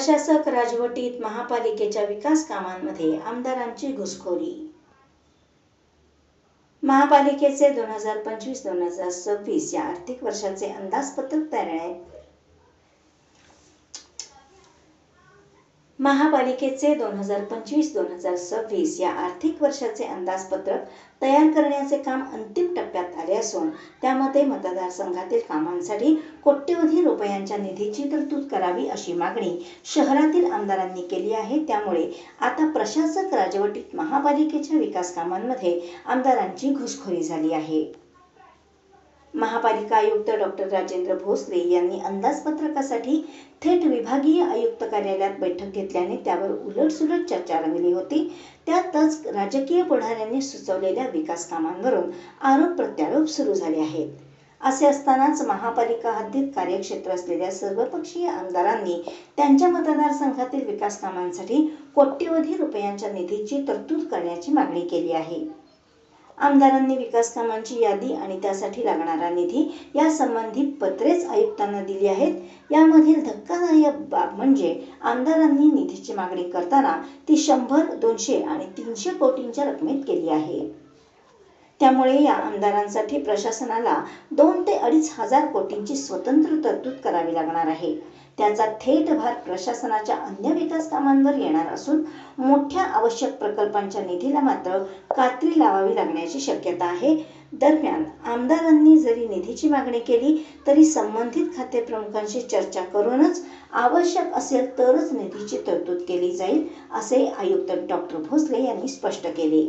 प्रशासक राजवटीत महापालिकेच्या विकास कामांमध्ये आमदारांची घुसखोरी. महापालिकेचे दोन हजार पंचवीस दोन हजार सव्वीस या आर्थिक वर्षाचे अंदाजपत्रक तयार आहे. महापालिकेचे दोन हजार पंचवीस दोन हजार सव्वीस या आर्थिक वर्षाचे अंदाजपत्रक तयार करण्याचे काम अंतिम टप्प्यात असून त्यामध्ये मतदारसंघातील कामांसाठी कोट्यवधी रुपयांच्या निधीची तरतूद करावी अशी मागणी शहरातील आमदारांनी केली आहे. त्यामुळे आता प्रशासक राजवटीत महापालिकेच्या विकास कामांमध्ये आमदारांची घुसखोरी झाली आहे. महापालिका आयुक्त डॉक्टर राजेंद्र भोसले यांनी अंदाजपत्रकासाठी थेट विभागीय आयुक्त कार्यालयात बैठक घेतल्याने त्यावर उलटसुलट चर्चा रंगली होती. त्यातच राजकीय पुढाऱ्यांनी सुचवलेल्या विकास कामांवरून आरोप प्रत्यारोप सुरू झाले आहेत. असे असतानाच महापालिका हद्दीत कार्यक्षेत्र असलेल्या सर्वपक्षीय आमदारांनी त्यांच्या मतदारसंघातील विकास कामांसाठी कोट्यवधी रुपयांच्या निधीची तरतूद करण्याची मागणी केली आहे. आमदारांनी विकास कामांची यादी आणि त्यासाठी लागणारा निधी यासंबंधी पत्रेच आयुक्तांना दिली आहेत. यामधील धक्कादायक बाब म्हणजे आमदारांनी निधीची मागणी करताना ती शंभर दोनशे आणि तीनशे कोटींच्या रकमेत केली आहे. त्यामुळे या आमदारांसाठी प्रशासनाला दोन ते अडीच हजार कोटींची स्वतंत्र तरतूद करावी लागणार आहे. त्याचा थेट भार प्रशासनाच्या अन्य विकास कामांवर येणार असून मोठ्या आवश्यक प्रकल्पांच्या निधीला मात्र कात्री लावावी लागण्याची शक्यता आहे. दरम्यान आमदारांनी जरी निधीची मागणी केली तरी संबंधित खाते प्रमुखांशी चर्चा करूनच आवश्यक असेल तरच निधीची तरतूद केली जाईल असे आयुक्त डॉक्टर भोसले यांनी स्पष्ट केले.